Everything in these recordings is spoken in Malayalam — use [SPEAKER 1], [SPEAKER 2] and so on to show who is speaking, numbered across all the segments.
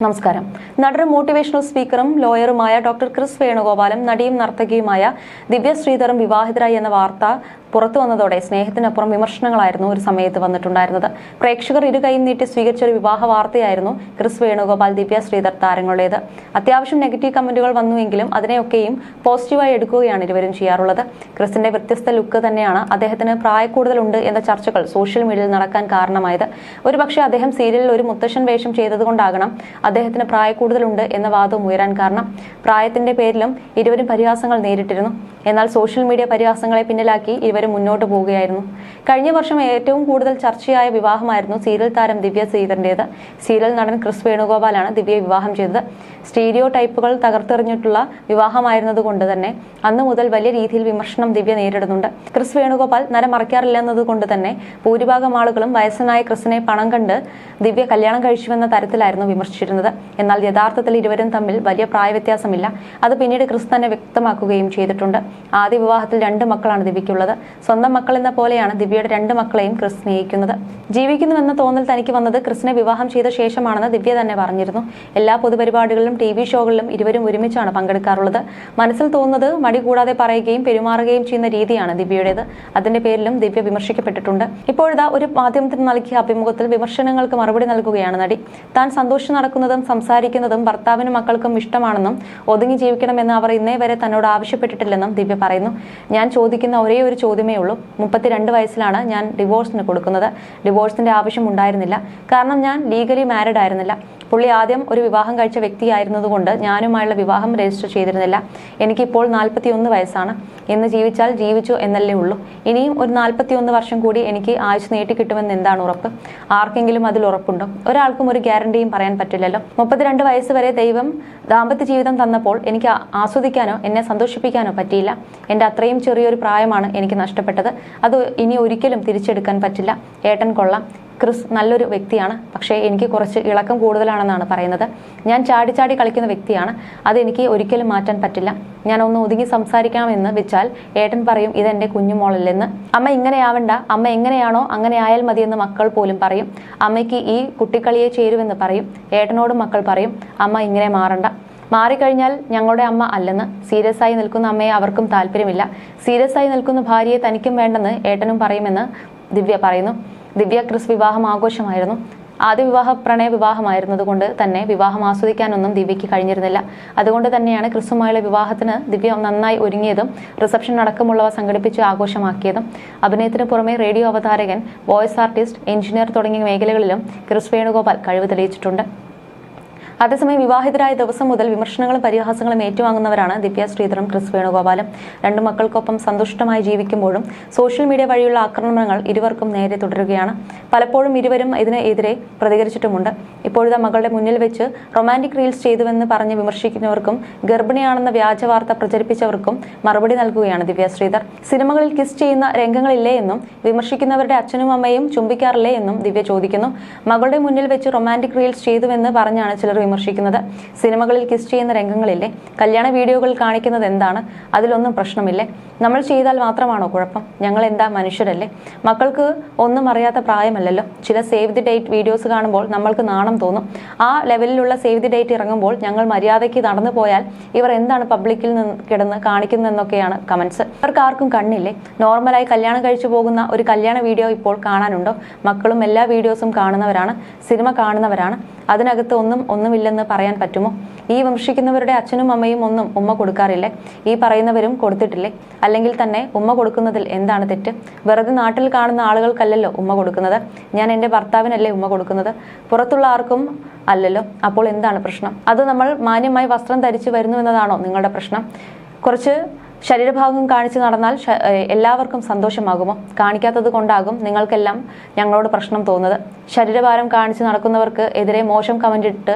[SPEAKER 1] നമസ്കാരം. നടനും മോട്ടിവേഷണൽ സ്പീക്കറും ലോയറുമായ ഡോക്ടർ ക്രിസ് വേണുഗോപാലും നടിയും നർത്തകിയുമായ ദിവ്യ ശ്രീധറും വിവാഹിതരായി എന്ന വാർത്ത പുറത്തു വന്നതോടെ സ്നേഹത്തിനപ്പുറം വിമർശനങ്ങളായിരുന്നു ഒരു സമയത്ത് വന്നിട്ടുണ്ടായിരുന്നത്. പ്രേക്ഷകർ ഇരു കൈയും നീട്ടി സ്വീകരിച്ച ഒരു വിവാഹ വാർത്തയായിരുന്നു ക്രിസ് വേണുഗോപാൽ ദിവ്യ ശ്രീധർ താരങ്ങളുടേത്. അത്യാവശ്യം നെഗറ്റീവ് കമന്റുകൾ വന്നുവെങ്കിലും അതിനെയൊക്കെയും പോസിറ്റീവായി എടുക്കുകയാണ് ഇരുവരും ചെയ്യാറുള്ളത്. ക്രിസിന്റെ വ്യത്യസ്ത ലുക്ക് തന്നെയാണ് അദ്ദേഹത്തിന് പ്രായക്കൂടുതലുണ്ട് എന്ന ചർച്ചകൾ സോഷ്യൽ മീഡിയയിൽ നടക്കാൻ കാരണമായത്. ഒരുപക്ഷെ അദ്ദേഹം സീരിയലിൽ ഒരു മുത്തശ്ശൻ വേഷം ചെയ്തതുകൊണ്ടാകണം അദ്ദേഹത്തിന് പ്രായക്കൂടുതലുണ്ട് എന്ന വാദവും ഉയരാൻ കാരണം. പ്രായത്തിന്റെ പേരിലും ഇരുവരും പരിഹാസങ്ങൾ നേരിട്ടിരുന്നു. എന്നാൽ സോഷ്യൽ മീഡിയ പരിഹാസങ്ങളെ പിന്നിലാക്കി ഇവരും മുന്നോട്ട് പോവുകയായിരുന്നു. കഴിഞ്ഞ വർഷം ഏറ്റവും കൂടുതൽ ചർച്ചയായ വിവാഹമായിരുന്നു സീരിയൽ താരം ദിവ്യ ശ്രീധറിന്റേത് സീരിയൽ നടൻ ക്രിസ് വേണുഗോപാലാണ് ദിവ്യയെ വിവാഹം ചെയ്തത്. സ്റ്റീരിയോ ടൈപ്പുകൾ തകർത്തെറിഞ്ഞിട്ടുള്ള വിവാഹമായിരുന്നതുകൊണ്ട് തന്നെ അന്നു മുതൽ വലിയ രീതിയിൽ വിമർശനം ദിവ്യ നേരിടുന്നുണ്ട്. ക്രിസ് വേണുഗോപാൽ നര മറയ്ക്കാറില്ലെന്നതുകൊണ്ട് തന്നെ ഭൂരിഭാഗം ആളുകളും വയസ്സനായ ക്രിസിനെ പണം കണ്ട് ദിവ്യ കല്യാണം കഴിച്ചുവെന്ന തരത്തിലായിരുന്നു വിമർശിച്ചിരുന്നത്. എന്നാൽ യഥാർത്ഥത്തിൽ ഇരുവരും തമ്മിൽ വലിയ പ്രായവ്യത്യാസമില്ല. അത് പിന്നീട് ക്രിസ് തന്നെ വ്യക്തമാക്കുകയും ചെയ്തിട്ടുണ്ട്. ആദ്യ വിവാഹത്തിൽ രണ്ട് മക്കളാണ് ദിവ്യയ്ക്കുള്ളത്. സ്വന്തം മക്കൾ എന്ന പോലെയാണ് ദിവ്യയുടെ രണ്ട് മക്കളെയും ക്രിസ് സ്നേഹിക്കുന്നത്. ജീവിക്കുന്നുവെന്ന തോന്നൽ തനിക്ക് വന്നത് ക്രിസിനെ വിവാഹം ചെയ്ത ശേഷമാണെന്ന് ദിവ്യ തന്നെ പറഞ്ഞിരുന്നു. എല്ലാ പൊതുപരിപാടികളിലും ടി വി ഷോകളിലും ഇരുവരും ഒരുമിച്ചാണ് പങ്കെടുക്കാറുള്ളത്. മനസ്സിൽ തോന്നുന്നത് മടി കൂടാതെ പറയുകയും പെരുമാറുകയും ചെയ്യുന്ന രീതിയാണ് ദിവ്യയുടേത്. അതിന്റെ പേരിലും ദിവ്യ വിമർശിക്കപ്പെട്ടിട്ടുണ്ട്. ഇപ്പോഴത്തെ ഒരു മാധ്യമത്തിന് നൽകിയ അഭിമുഖത്തിൽ വിമർശനങ്ങൾക്ക് മറുപടി നൽകുകയാണ് നടി. താൻ സന്തോഷം നടക്കുന്നതും സംസാരിക്കുന്നതും ഭർത്താവിനും മക്കൾക്കും ഇഷ്ടമാണെന്നും ഒതുങ്ങി ജീവിക്കണമെന്ന് അവർ ഇന്നേ വരെ തന്നോട് ആവശ്യപ്പെട്ടിട്ടില്ലെന്നും ദിവ്യ പറയുന്നു. ഞാൻ ചോദിക്കുന്ന ഒരേ ഒരു ചോദ്യമേ ഉള്ളൂ. മുപ്പത്തിരണ്ട് വയസ്സിലാണ് ഞാൻ ഡിവോഴ്സിന് കൊടുക്കുന്നത്. ഡിവോഴ്സിന്റെ ആവശ്യം ഉണ്ടായിരുന്നില്ല. കാരണം ഞാൻ ലീഗലി മാരിഡ് ആയിരുന്നില്ല. പുള്ളി ആദ്യം ഒരു വിവാഹം കഴിച്ച വ്യക്തിയായിരുന്നതുകൊണ്ട് ഞാനുമായുള്ള വിവാഹം രജിസ്റ്റർ ചെയ്തിരുന്നില്ല. എനിക്കിപ്പോൾ നാൽപ്പത്തി ഒന്ന് വയസ്സാണ്. എന്ന് ജീവിച്ചാൽ ജീവിച്ചു എന്നല്ലേ ഉള്ളൂ. ഇനിയും ഒരു നാൽപ്പത്തി ഒന്ന് വർഷം കൂടി എനിക്ക് ആയുസ് നീട്ടിക്കിട്ടുമെന്ന് എന്താണ് ഉറപ്പ്? ആർക്കെങ്കിലും അതിൽ ഉറപ്പുണ്ടോ? ഒരാൾക്കും ഒരു ഗ്യാരണ്ടിയും പറയാൻ പറ്റില്ലല്ലോ. മുപ്പത്തിരണ്ട് വയസ്സ് വരെ ദൈവം ദാമ്പത്യ ജീവിതം തന്നപ്പോൾ എനിക്ക് ആസ്വദിക്കാനോ എന്നെ സന്തോഷിപ്പിക്കാനോ പറ്റിയില്ല. എന്റെ അത്രയും ചെറിയൊരു പ്രായമാണ് എനിക്ക് നഷ്ടപ്പെട്ടത്. അത് ഇനി ഒരിക്കലും തിരിച്ചെടുക്കാൻ പറ്റില്ല. ഏട്ടൻ കൊള്ളാം. ക്രിസ് നല്ലൊരു വ്യക്തിയാണ്. പക്ഷേ എനിക്ക് കുറച്ച് ഇളക്കം കൂടുതലാണെന്നാണ് പറയുന്നത്. ഞാൻ ചാടി ചാടി കളിക്കുന്ന വ്യക്തിയാണ്. അതെനിക്ക് ഒരിക്കലും മാറ്റാൻ പറ്റില്ല. ഞാൻ ഒന്ന് ഒതുങ്ങി സംസാരിക്കാമെന്ന് വെച്ചാൽ ഏട്ടൻ പറയും ഇതെന്റെ കുഞ്ഞുമോളല്ലെന്ന് അമ്മ ഇങ്ങനെയാവണ്ട അമ്മ എങ്ങനെയാണോ അങ്ങനെ ആയാൽ മതിയെന്ന് മക്കൾ പോലും പറയും. അമ്മയ്ക്ക് ഈ കുട്ടിക്കളിയെ ചേരുമെന്ന് പറയും. ഏട്ടനോടും മക്കൾ പറയും അമ്മ ഇങ്ങനെ മാറണ്ട. മാറിക്കഴിഞ്ഞാൽ ഞങ്ങളുടെ അമ്മ അല്ലെന്ന്. സീരിയസ് ആയി നിൽക്കുന്ന അമ്മയെ അവർക്കും താല്പര്യമില്ല. സീരിയസ് ആയി നിൽക്കുന്ന ഭാര്യയെ തനിക്കും വേണ്ടെന്ന് ഏട്ടനും പറയുമെന്ന് ദിവ്യ പറയുന്നു. ദിവ്യ ക്രിസ് വിവാഹം ആഘോഷമായിരുന്നു. ആദ്യ വിവാഹ പ്രണയ വിവാഹമായിരുന്നതുകൊണ്ട് തന്നെ വിവാഹം ആസ്വദിക്കാനൊന്നും ദിവ്യയ്ക്ക് കഴിഞ്ഞിരുന്നില്ല. അതുകൊണ്ട് തന്നെയാണ് ക്രിസുമായുള്ള വിവാഹത്തിന് ദിവ്യ നന്നായി ഒരുങ്ങിയതും റിസപ്ഷൻ അടക്കമുള്ളവ സംഘടിപ്പിച്ച് ആഘോഷമാക്കിയതും. അഭിനയത്തിന് പുറമെ റേഡിയോ അവതാരകൻ വോയിസ് ആർട്ടിസ്റ്റ് എഞ്ചിനീയർ തുടങ്ങിയ മേഖലകളിലും ക്രിസ് വേണുഗോപാൽ കഴിവ് തെളിയിച്ചിട്ടുണ്ട്. അതേസമയം വിവാഹിതരായ ദിവസം മുതൽ വിമർശനങ്ങളും പരിഹാസങ്ങളും ഏറ്റുവാങ്ങുന്നവരാണ് ദിവ്യ ശ്രീധറും ക്രിസ് വേണുഗോപാലും രണ്ടു മക്കൾക്കൊപ്പം സന്തുഷ്ടമായി ജീവിക്കുമ്പോഴും സോഷ്യൽ മീഡിയ വഴിയുള്ള ആക്രമണങ്ങൾ ഇരുവർക്കും നേരെ തുടരുകയാണ്. പലപ്പോഴും ഇരുവരും ഇതിനെതിരെ പ്രതികരിച്ചിട്ടുമുണ്ട്. ഇപ്പോഴത്തെ മകളുടെ മുന്നിൽ വെച്ച് റൊമാന്റിക് റീൽസ് ചെയ്തുവെന്ന് പറഞ്ഞ് വിമർശിക്കുന്നവർക്കും ഗർഭിണിയാണെന്ന വ്യാജ വാർത്ത പ്രചരിപ്പിച്ചവർക്കും മറുപടി നൽകുകയാണ് ദിവ്യ ശ്രീധർ. സിനിമകളിൽ കിസ് ചെയ്യുന്ന രംഗങ്ങളില്ലേ എന്നും വിമർശിക്കുന്നവരുടെ അച്ഛനും അമ്മയും ചുംബിക്കാറില്ലേ എന്നും ദിവ്യ ചോദിക്കുന്നു. മകളുടെ മുന്നിൽ വെച്ച് റൊമാന്റിക് റീൽസ് ചെയ്തുവെന്ന് പറഞ്ഞാണ് ചിലർ വിമർശിക്കുന്നത്. സിനിമകളിൽ കിസ് ചെയ്യുന്ന രംഗങ്ങളില്ലേ? കല്യാണ വീഡിയോകൾ കാണിക്കുന്നത് എന്താണ്? അതിലൊന്നും പ്രശ്നമില്ലേ? നമ്മൾ ചെയ്താൽ മാത്രമാണോ കുഴപ്പം? ഞങ്ങൾ എന്താ മനുഷ്യരല്ലേ? മക്കൾക്ക് ഒന്നും അറിയാത്ത പ്രായമല്ലല്ലോ. ചില സേവ് ദി ഡേറ്റ് വീഡിയോസ് കാണുമ്പോൾ നമ്മൾക്ക് നാണം തോന്നും. ആ ലെവലിലുള്ള സേവ് ദി ഡേറ്റ് ഇറങ്ങുമ്പോൾ ഞങ്ങൾ മര്യാദയ്ക്ക് നടന്നു പോയാൽ ഇവർ എന്താണ് പബ്ലിക്കിൽ നിന്ന് കിടന്ന് കാണിക്കുന്നതെന്നൊക്കെയാണ് കമന്റ്സ് ഇവർക്ക് ആർക്കും കണ്ണില്ലേ? നോർമലായി കല്യാണം കഴിച്ചു പോകുന്ന ഒരു കല്യാണ വീഡിയോ ഇപ്പോൾ കാണാനുണ്ടോ? മക്കളും എല്ലാ വീഡിയോസും കാണുന്നവരാണ്. സിനിമ കാണുന്നവരാണ്. അതിനകത്ത് ഒന്നും ഒന്നുമില്ലെന്ന് പറയാൻ പറ്റുമോ? ഈ വംശിക്കുന്നവരുടെ അച്ഛനും അമ്മയും ഒന്നും ഉമ്മ കൊടുക്കാറില്ലേ. ഈ പറയുന്നവരും കൊടുത്തിട്ടില്ലേ? അല്ലെങ്കിൽ തന്നെ ഉമ്മ കൊടുക്കുന്നതിൽ എന്താണ് തെറ്റ്? വെറുതെ നാട്ടിൽ കാണുന്ന ആളുകൾക്കല്ലല്ലോ ഉമ്മ കൊടുക്കുന്നത്. ഞാൻ എന്റെ ഭർത്താവിനല്ലേ ഉമ്മ കൊടുക്കുന്നത്? പുറത്തുള്ള ആർക്കും അല്ലല്ലോ. അപ്പോൾ എന്താണ് പ്രശ്നം? അത് നമ്മൾ മാന്യമായി വസ്ത്രം ധരിച്ചു വരുന്നു എന്നതാണോ നിങ്ങളുടെ പ്രശ്നം? കുറച്ച് ശരീരഭാഗം കാണിച്ചു നടന്നാൽ എല്ലാവർക്കും സന്തോഷമാകുമോ? കാണിക്കാത്തത് കൊണ്ടാകും നിങ്ങൾക്കെല്ലാം ഞങ്ങളോട് പ്രശ്നം തോന്നുന്നത്. ശരീരഭാരം കാണിച്ച് നടക്കുന്നവർക്ക് എതിരെ മോശം കമന്റ് ഇട്ട്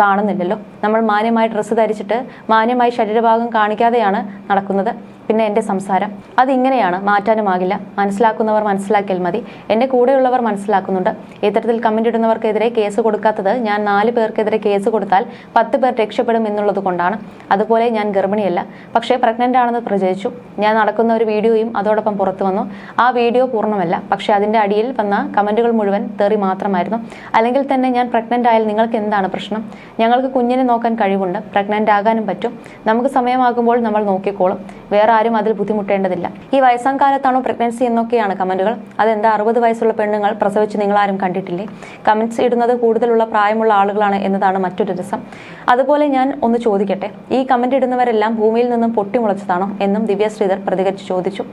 [SPEAKER 1] കാണുന്നില്ലല്ലോ. നമ്മൾ മാന്യമായി ഡ്രസ്സ് ധരിച്ചിട്ട് മാന്യമായി ശരീരഭാഗം കാണിക്കാതെയാണ് നടക്കുന്നത്. പിന്നെ എന്റെ സംസാരം. അതിങ്ങനെയാണ് മാറ്റാനുമാകില്ല. മനസ്സിലാക്കുന്നവർ മനസ്സിലാക്കിയാൽ മതി. എന്റെ കൂടെയുള്ളവർ മനസ്സിലാക്കുന്നുണ്ട്. ഇത്തരത്തിൽ കമന്റ് ഇടുന്നവർക്കെതിരെ കേസ് കൊടുക്കാത്തത് ഞാൻ നാല് പേർക്കെതിരെ കേസ് കൊടുത്താൽ പത്ത് പേർ രക്ഷപ്പെടും എന്നുള്ളത് കൊണ്ടാണ്. അതുപോലെ ഞാൻ ഗർഭിണിയല്ല. പക്ഷേ പ്രഗ്നന്റ് ആണെന്ന് പ്രചരിച്ചു. ഞാൻ നടക്കുന്ന ഒരു വീഡിയോയും അതോടൊപ്പം പുറത്തു വന്നു. ആ വീഡിയോ പൂർണമല്ല. പക്ഷേ അതിന്റെ അടിയിൽ വന്ന കമന്റുകൾ മുഴുവൻ തെറി മാത്രമായിരുന്നു. അല്ലെങ്കിൽ തന്നെ ഞാൻ പ്രഗ്നന്റ് ആയാൽ നിങ്ങൾക്ക് എന്താണ് പ്രശ്നം? ഞങ്ങൾക്ക് കുഞ്ഞിനെ നോക്കാൻ കഴിവുണ്ട്. പ്രഗ്നന്റ് ആകാനും പറ്റും. നമുക്ക് സമയമാകുമ്പോൾ നമ്മൾ നോക്കിക്കോളും. വേറെ ആരും അതിൽ ബുദ്ധിമുട്ടേണ്ടതില്ല. ഈ വയസ്സാം കാലത്താണോ പ്രഗ്നൻസി എന്നൊക്കെയാണ് കമന്റുകൾ. അതെന്താ അറുപത് വയസ്സുള്ള പെണ്ണുങ്ങൾ പ്രസവിച്ച് നിങ്ങൾ ആരും കണ്ടിട്ടില്ലേ? കമന്റ്സ് ഇടുന്നത് കൂടുതലുള്ള പ്രായമുള്ള ആളുകളാണ് എന്നതാണ് മറ്റൊരു രസം. അതുപോലെ ഞാൻ ഒന്ന് ചോദിക്കട്ടെ. ഈ കമന്റ് ഇടുന്നവരെല്ലാം ഭൂമിയിൽ നിന്നും പൊട്ടിമുളച്ചതാണോ എന്നും ദിവ്യ ശ്രീധർ പ്രതികരിച്ച് ചോദിച്ചു.